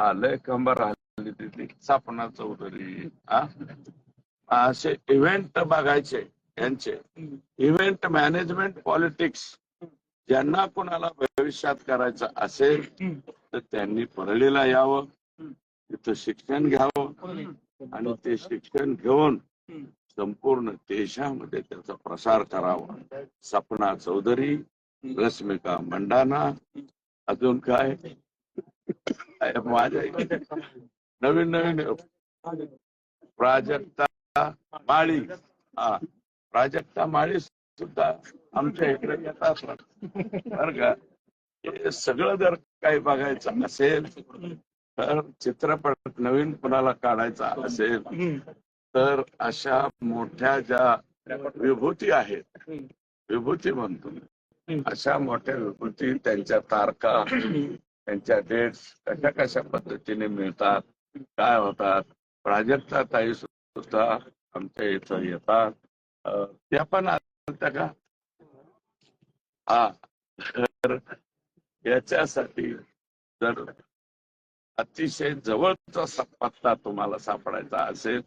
हा लय कंबर आली तिथली. सपना चौधरी असे इव्हेंट बघायचे यांचे इव्हेंट मॅनेजमेंट पॉलिटिक्स ज्यांना कोणाला भविष्यात करायचं असेल तर त्यांनी परळीला यावं. तिथं शिक्षण घ्यावं. आणि ते शिक्षण घेऊन संपूर्ण देशामध्ये त्याचा प्रसार करावा. सपना चौधरी रश्मिका मंडाना अजून काय? माझ्या नवीन नवीन प्राजक्ता माळी हा प्राजक्ता माळी सुद्धा आमच्या इकडे येतात. बर का? हे सगळं जर काही बघायचं असेल तर चित्रपट नवीन कुणाला काढायचा असेल तर अशा मोठ्या ज्या विभूती आहेत विभूती म्हणतो. अशा मोठ्या विभूती त्यांच्या तारखा त्यांच्या डेट्स कशा कशा पद्धतीने मिळतात काय होतात. प्राजक्ता ताई सुद्धा आमच्या इथं येतात. त्या पण आलत्या का? हा. तर याच्यासाठी जर अतिशय जवळचा पत्ता तुम्हाला सापडायचा असेल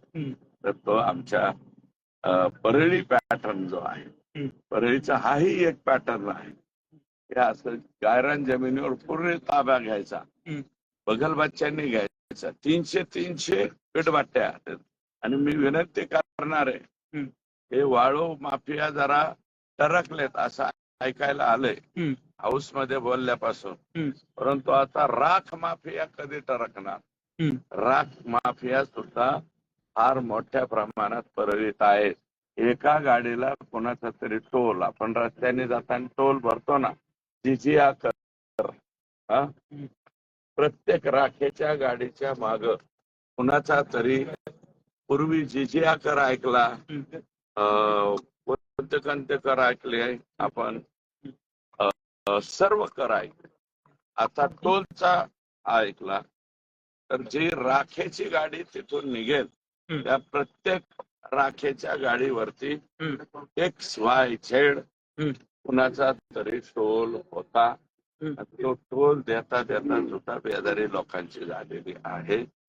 तर तो आमच्या परळी पॅटर्न जो आहे. परळीचा हाही एक पॅटर्न आहे. हे असं गायरान जमिनीवर पूर्ण ताब्या घ्यायचा. बगलबाच्यांनी घ्यायचा. तीनशे तीनशे पेटबाट्या आणि मी विनंती करणार आहे. हे वाळू माफिया जरा टरकलेत असं ऐकायला आलंय. हाऊसमध्ये बोलल्यापासून. परंतु आता राख माफिया कधी टरकणार? राख माफिया सुद्धा फार मोठ्या प्रमाणात परळीत आहेत. एका गाडीला कोणाचा तरी टोल आपण रस्त्याने जाताना टोल भरतो ना जिजिया कर हा? प्रत्येक राखेच्या गाडीच्या माग कुणाचा तरी पूर्वी जिजिया कर ऐकला कोणते कर ऐकले आपण सर्व कर ऐकले. आता टोलचा ऐकला तर जी राखेची गाडी तिथून निघेल त्या प्रत्येक राखेच्या गाडीवरती एक्स वाय झेड कुणाचा तरी टोल होता. तो टोल देता देता सुद्धा बेजारी लोकांची झालेली आहे.